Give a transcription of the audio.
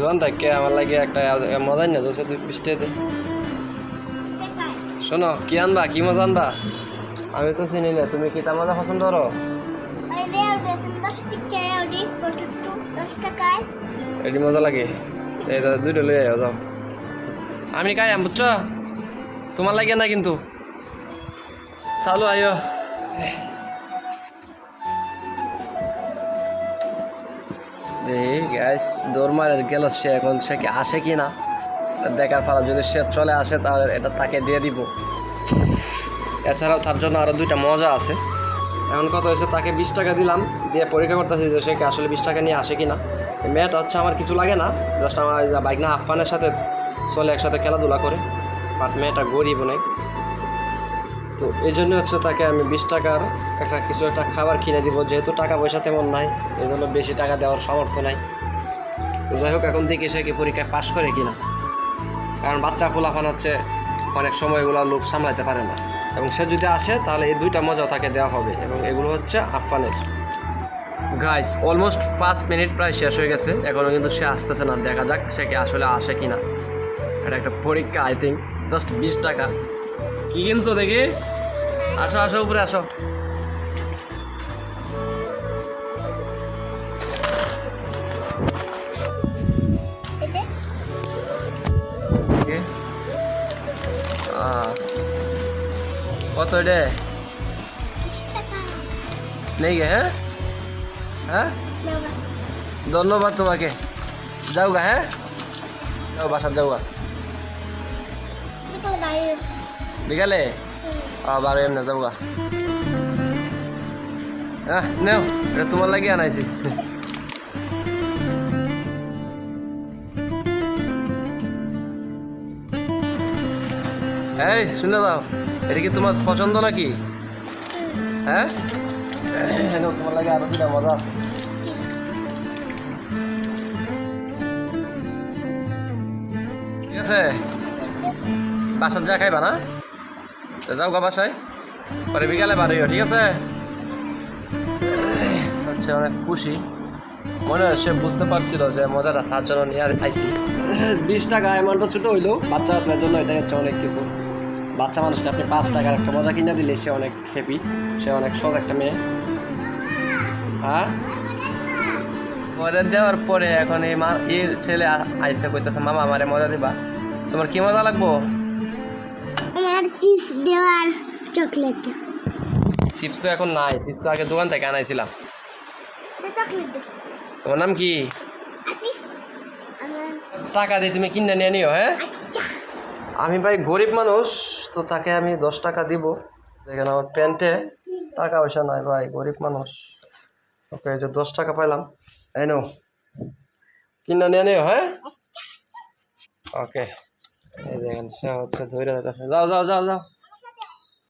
দোকান থাকে আমার লাগে একটা মজা না দুশো বিশ টাকা দে। শোনো, কি আনবা? কি মজা আনবা? আমি তো চিনি না, তুমি কি তার মজা পছন্দ করো? এটি মজা লাগে। এই দাদা, দুইটা লই আয় যাও। আমি কাই আম, বুঝছ? তোমার লাগে না কিন্তু। চালু আয়ো গ্যাস দৌড় মারে গেল সে এখন, সে কি আসে কি না? দেখার পালা, যদি সে চলে আসে তাহলে এটা তাকে দিয়ে দিব। এছাড়াও তার জন্য আরও দুইটা মজা আছে। এখন কত হয়েছে, তাকে বিশ টাকা দিলাম, দিয়ে পরীক্ষা করতেছি যে সে আসলে বিশ টাকা নিয়ে আসে কি না। মেয়েটা হচ্ছে আমার কিছু লাগে না জাস্ট আমার বাইক না আফপানের সাথে চলে একসাথে খেলাধুলা করে। বাট মেয়েটা গরিব নেই তো এই জন্য হচ্ছে তাকে আমি বিশ টাকার একটা কিছু একটা খাবার কিনে দিব, যেহেতু টাকা পয়সা তেমন নাই, এই জন্য বেশি টাকা দেওয়ার সামর্থ্য নাই। তো যাই হোক, এখন দেখি সে কি পরীক্ষায় পাশ করে কিনা। কারণ বাচ্চা ফুলাফান হচ্ছে, অনেক সময় এগুলো লোক সামলাতে পারে না। এবং সে যদি আসে, তাহলে এই দুইটা মজাও তাকে দেওয়া হবে। এবং এগুলো হচ্ছে আফানের গাইস অলমোস্ট পাঁচ মিনিট প্রায় শেষ হয়ে গেছে। এখনও কিন্তু সে আসতেছে না। দেখা যাক সে কি আসলে আসে কি না এটা একটা পরীক্ষা আই থিঙ্ক জাস্ট বিশ টাকা। কি কিনছো দেখি? আসো আসো, উপরে আসো। কত রে? নেই গে হ্যাঁ? হ্যাঁ? ধন্যবাদ তোমাকে। যাও গা হ্যাঁ? যাও, বাসার যাও গা বিকালে? আবার এমনি যাও গা হ্যাঁ নেও, এটা তোমার লাগে আনাইছি। এই, শুনে দাও এটা কি তোমার পছন্দ নাকি? হ্যাঁ? তোমার লাগে আরও দুটা মজা আছে। ঠিক আছে? বাসার যা খাইবা না? যাও গা বাসায়। পরে বিকালে বার ঠিক আছে? আচ্ছা অনেক খুশি। মনে হয় সে বুঝতে পারছিল যে মজাটা তার জন্য নিয়ে আইসি বিশ টাকা অ্যামাউন্টটা ছোটো হইলেও বাচ্চাদের জন্য এটা হচ্ছে অনেক কিছু। বাচ্চা মানুষকে আপনি পাঁচ টাকার একটা মজা কিনে দিলে সে অনেক হ্যাপি সে অনেক শখ একটা মেয়ে। হ্যাঁ? পরে দেওয়ার পরে এখন এই মা এই ছেলে আইসে কইতেছে মামা আমারে মজা দিবা। তোমার কি মজা লাগবো? চিপস দেওয়ার চকলেট। চিপস তো এখন নাই চিপস তো আগে দোকান থেকে আনাইছিলাম। তোমার নাম কি? টাকা দিয়ে তুমি কিনে নিয়ে নিও হ্যাঁ? আচ্ছা। আমি ভাই গরিব মানুষ তো তাকে আমি দশ টাকা দিব। দেখেন আমার প্যান্টে টাকা পয়সা নাই ভাই গরিব মানুষ। ওকে যে দশ টাকা পাইলাম। এই নো কিনা নিয়ে নিও হ্যাঁ? ওকে। এই দেখেন সে হচ্ছে ধরে যাও যাও যাও যাও।